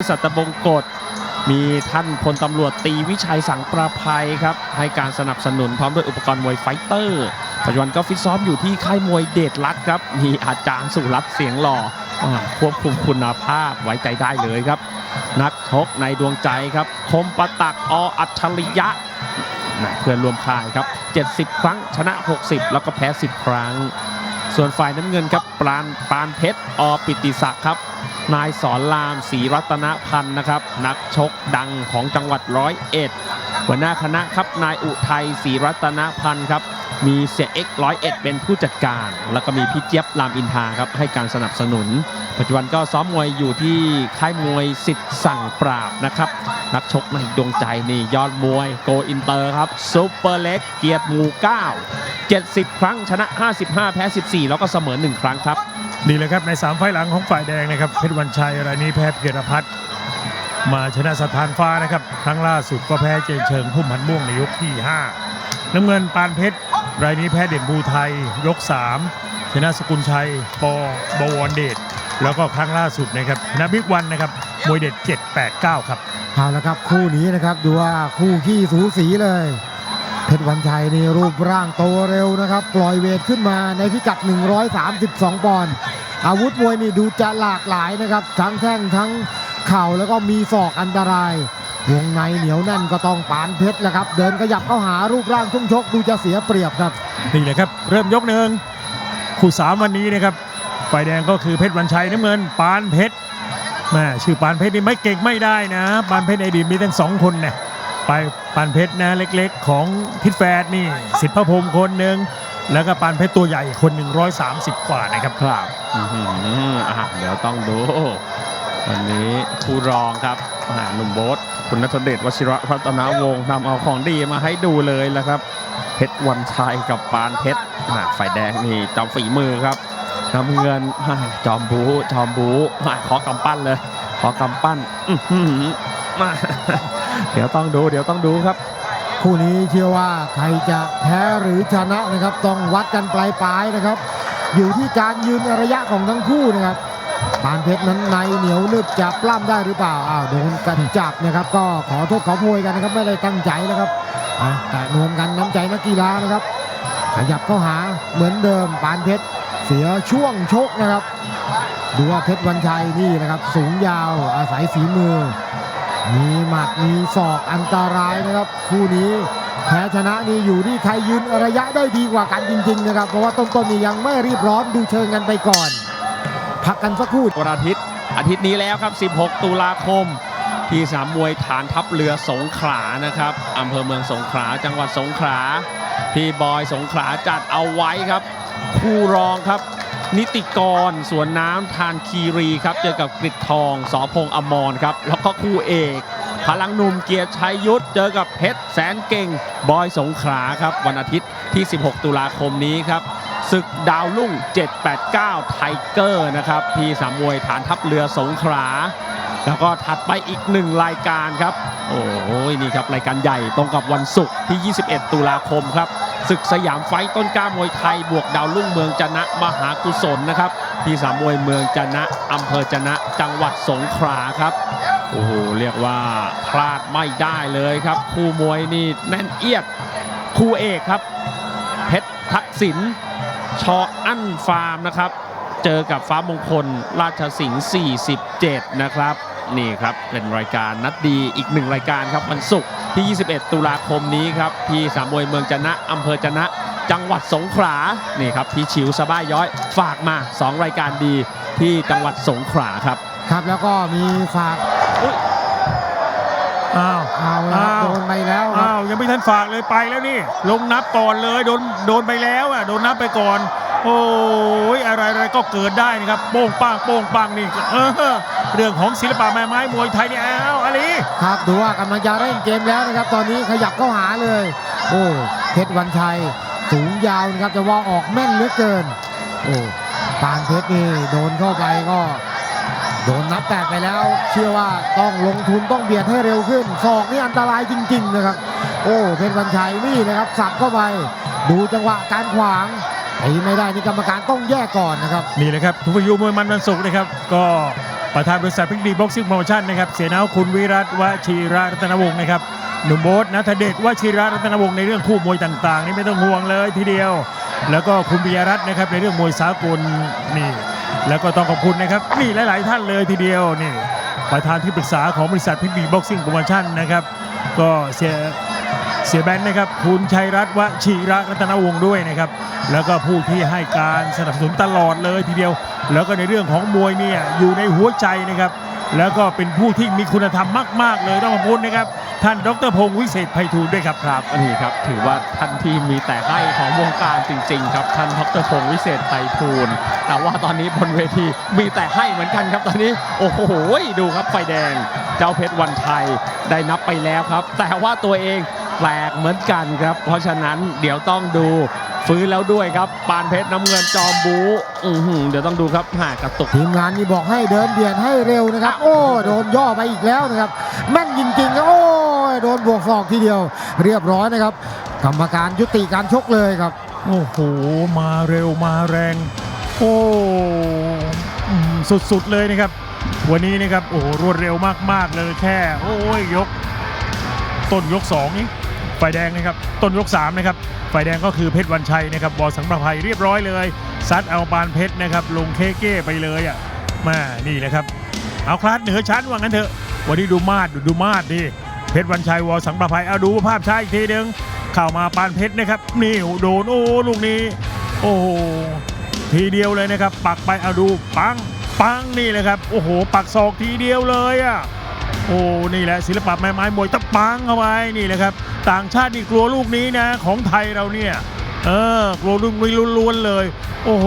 สัตบงกฎมีท่านพลตำรวจตีวิชัยสังประภัยครับ ให้การสนับสนุนพร้อมด้วยอุปกรณ์มวยไฟเตอร์ปัจจุบันก็ฟิตซ้อมอยู่ที่ค่ายมวยเดชรัตน์ครับ มีอาจารย์สุรัตน์เสียงหล่อควบคุมคุณภาพไว้ใจได้เลยครับ นักชกในดวงใจครับ คมประตักออัจฉริยะเพื่อนร่วมค่ายครับ 70 ครั้งชนะ 60 แล้วก็แพ้ 10 ครั้ง ส่วนฝ่ายน้ำเงินครับปราณปานเพชรอปิติศักดิ์ครับ นายสอนรามศรีรัตนพันธ์นะครับ นักชกดังของจังหวัดร้อยเอ็ดหัวหน้าคณะครับนายอุทัยศรีรัตนพันธ์ครับ มีเสียเอ็กร้อยเอ็ดเป็นผู้จัดการ แล้วก็มีพี่เจี๊ยบรามอินทาครับให้การสนับสนุน ปัจจุบันก็ซ้อมมวยอยู่ที่ค่ายมวยสิทธิ์สั่งปราบนะครับนักชกในดวงใจนี่ยอดมวยโกอินเตอร์ครับซุปเปอร์เล็กเกียรติหมู9 70 ครั้งชนะ 55 แพ้ 14 แล้วก็เสมอ 1 ครั้งครับนี่แหละครับในสามไฟหลังของฝ่ายแดงนะครับเพชรวันชัยรายนี้แพ้เพียรพัฒน์มาชนะสถานฟ้านะครับ ครั้งล่าสุดก็แพ้เจนเชิงพุ่มพันม่วงในยกที่ 5 น้ำเงินปานเพชร รายนี้แพ้เด่นบูไทยยก 3 ชนะสกุลชัยปอบวรเดชแล้วก็ครั้งล่าสุดนะครับชนะบิ๊กวันนะครับมวยเด็ด 789 ครับเอาละครับคู่นี้นะครับดูว่าคู่ขี้สูสีเลยเพชรวันชัยนี่รูปร่างโตเร็วนะครับ ปล่อยเวทขึ้นมาในพิกัด 132 ปอนด์อาวุธมวยนี่ดูจะหลากหลายนะครับ ทั้งแข้งทั้งเข่าแล้วก็มีศอกอันตราย วงในเหนียวแน่นก็ต้องปานเพชรแหละครับ เดินขยับเข้าหารูปร่างช่วงชกดูจะเสียเปรียบครับ นี่แหละครับเริ่มยกหนึ่งคู่สามวันนี้นะครับฝ่ายแดงก็คือเพชรวันชัยน้ำเงิน ปานเพชรแม่ชื่อปานเพชรนี่ไม่เก่งไม่ได้นะ ปานเพชรในอดีตมีทั้งสองคนเนี่ยไปปานเพชรนะเล็กๆ ของทิศแฟดนี่สิทธิพระพรหมคนหนึ่งแล้วก็ปานเพชรตัวใหญ่คนหนึ่งร้อยสามสิบกว่านะครับครับอื้อหืออะเดี๋ยวต้องดูวันนี้คู่รองครับอ่า หนุ่มโบ๊ทคุณนัทเดชวชิระพัฒนาวงศ์นำเอาของดีมาให้ดูเลยแล้วครับ เพชรวันชัยกับปานเพชรอ่าฝ่ายแดงนี่จอมฝีมือครับน้ำเงินจอมบูจอมบูอ่าขอกำปั้นเลย ขอกำปั้นมาเดี๋ยวต้องดู เดี๋ยวต้องดูครับ คู่นี้เชื่อว่าใครจะแพ้หรือชนะนะครับ ต้องวัดกันปลายปลายๆนะครับ อยู่ที่การยืนระยะของทั้งคู่นะครับ ปานเพชรนั้นในเหนียวนึบจะปล้ำได้หรือเปล่าอ้าวโดนกันจับนะครับ ก็ขอโทษขอโพยกันนะครับไม่ได้ตั้งใจนะครับแต่นวมกันน้ำใจนักกีฬานะครับ ขยับเข้าหาเหมือนเดิมปานเพชรเสียช่วงชกนะครับ ดูว่าเพชรวันชัยนี่นะครับ สูงยาวอาศัยฝีมือ มีหมัดมีศอกอันตรายนะครับคู่นี้แพ้ชนะนี่อยู่ที่ใครยืนระยะได้ดีกว่ากันจริง ๆ นะครับ เพราะว่าต้นๆนี่ยังไม่รีบร้อนดูเชิงกันไปก่อน พักกันสักครู่วันอาทิตย์อาทิตย์นี้แล้วครับ 16 ตุลาคม ที่สนามมวยฐานทัพเรือสงขลานะครับอำเภอเมืองสงขลาจังหวัดสงขลาพี่บอยสงขลาจัดเอาไว้ครับ คู่รองครับ นิติกรสวนน้ำทานคีรีครับ เจอกับกริดทองสอพงษ์อมรครับ แล้วก็คู่เอกพลังหนุ่มเกียรติชัยยุทธเจอกับเพชรแสนเก่ง บอยสงขลาครับ วันอาทิตย์ที่ 16 ตุลาคมนี้ครับ ศึกดาวลุ่ง 789 ไทเกอร์นะครับที่สามมวยฐานทัพเรือสงขลาแล้วก็ถัดไปอีกหนึ่งรายการครับ โอ้โหนี่ครับรายการใหญ่ตรงกับวันศุกร์ที่ 21 ตุลาคมครับศึกสยามไฟต์ต้นกล้ามวยไทย บวกดาวลุ่งเมืองจนะมหากุศลนะครับ ที่สามมวยเมืองจนะอำเภอจนะจังหวัดสงขลาครับโอ้โหเรียกว่าพลาดไม่ได้เลยครับ คู่มวยนี่แน่นเอียดคู่เอกครับ เพชรทักษิณ ชออั้นฟาร์มนะครับ เจอกับฟ้ามงคลราชสิงห์47 นะครับ นี่ครับเป็นรายการนัดดีอีกหนึ่งรายการครับวันศุกร์ที่ 21 ตุลาคมนี้ครับ ที่สามวยเมืองจนะอำเภอจนะจังหวัดสงขลานี่ครับที่ชิวสบ้าย้อย ฝากมา 2 รายการดีที่จังหวัดสงขลาครับ ครับแล้วก็มีฝาก อ้าวเอาละครับอ้าวโดนไปแล้วครับอ้าวยังไม่ทันฝากเลยไปแล้วนี่ ลงนับก่อนเลยโดนโดนไปแล้วอะโดนนับไปก่อน โอ้ยอะไรอะไรก็เกิดได้นะครับโป้งป้างโป้งป้างนี่เออเรื่องของศิลปะแม่ไม้มวยไทยเนี่ยอ้าวอะไรครับดูว่ากำลังจะเร่งเกมแล้วนะครับ ตอนนี้ขยับเข้าหาเลย โอ้เพชรวันชัยสูงยาวนะครับจะว่าออกแม่นเหลือเกิน โอ้ปานเพชรนี่โดนเข้าไปก็ โดนนับแตกไปแล้ว เชื่อว่าต้องลงทุนต้องเบียดให้เร็วขึ้นศอกนี่อันตรายจริง ๆ นะครับ โอ้เพชรวันชัยนี่นะครับสับเข้าไป ดูจังหวะการขวางตีไม่ได้นี่กรรมการต้องแยกก่อนนะครับนี่แหละครับทุกพยูมวยมันวันศุกร์นะครับ ก็ประธานบริษัทพิกดีบ็อกซิ่งโปรโมชั่นนะครับเสนาคุณวิรัตวชีระรัตนวงศ์นะครับหนุ่มโบ๊ทนัทเดชวชิระรัตนวงศ์ในเรื่องคู่มวยต่าง ๆ นี่ไม่ต้องห่วงเลยทีเดียว แล้วก็คุณปิยรัตน์นะครับในเรื่องมวยสากลนี่ แล้วก็ต้องขอบคุณนะครับนี่หลาย ๆ ท่านเลยทีเดียวนี่ประธานที่ปรึกษาของบริษัทพิกดีบ็อกซิ่งโปรโมชั่นนะครับ ก็เสียเสียแบนนะครับคุณชัยรัตน์วชิระรัตนวงศ์ด้วยนะครับ แล้วก็ผู้ที่ให้การสนับสนุนตลอดเลยทีเดียว แล้วก็ในเรื่องของมวยเนี่ยอยู่ในหัวใจนะครับ แล้วก็เป็นผู้ที่มีคุณธรรมมาก ๆ เลยต้องขอบคุณนะครับ ท่านดรพงศ์วิเศษไพฑูรย์ด้วยครับครับนี่ครับ ถือว่าท่านที่มีแต่ให้ของวงการจริง ๆ ครับท่านดรพงศ์วิเศษไพฑูรย์แต่ว่าตอนนี้บนเวทีมีแต่ให้เหมือนกันครับตอนนี้ โอ้โหดูครับไฟแดง เจ้าเพชรวันชัยได้นับไปแล้วครับ แต่ว่าตัวเองแปลกเหมือนกันครับ เพราะฉะนั้นเดี๋ยวต้องดูฟื้นแล้วด้วยครับปานเพชรน้ำเงินจอมบูอื้อหือเดี๋ยวต้องดูครับหากระตุกทีมงานนี่บอกให้เดินเบียดให้เร็วนะครับ โอ้โดนย่อไปอีกแล้วนะครับแม่นจริงๆครับโอ้ย โดนบวกศอกทีเดียว เรียบร้อยนะครับ กรรมการยุติการชกเลยครับ โอ้โห มาเร็วมาแรง โอ้สุดๆเลยนะครับ วันนี้นะครับโอ้โรวดเร็วมากๆเลยแค่ โอ้ยยก ต้นยก2นี่ไฟแดงนะครับ ต้นยก3นะครับไฟแดงก็คือเพชรวันชัยนะครับบอสังประภัยเรียบร้อยเลยซัดเอาปานเพชรนะครับ ลงเคเก้ไปเลยอะมานี่แหละครับ เอาคลาสเหนือชั้นว่างั้นเถอะวันนี้ดูมาดดูดูมาดดิ เพชรวันชัยวอสังประภัยเอาดูภาพช้าอีกทีหนึ่งเข้ามาปานเพชรนะครับนี่โดนโอ้ลูกนี้ โอ้ทีเดียวเลยนะครับ ปักไปเอาดูปังปังนี่เลยครับโอ้โห ปักศอกทีเดียวเลยอะโอ้นี่แหละศิลปะแม่ไม้มวยตะปังเข้าไปนี่แหละครับ ต่างชาตินี่กลัวลูกนี้นะ ของไทยเราเนี่ย เออกลัวลูกนี้ล้วนๆเลย โอ้โห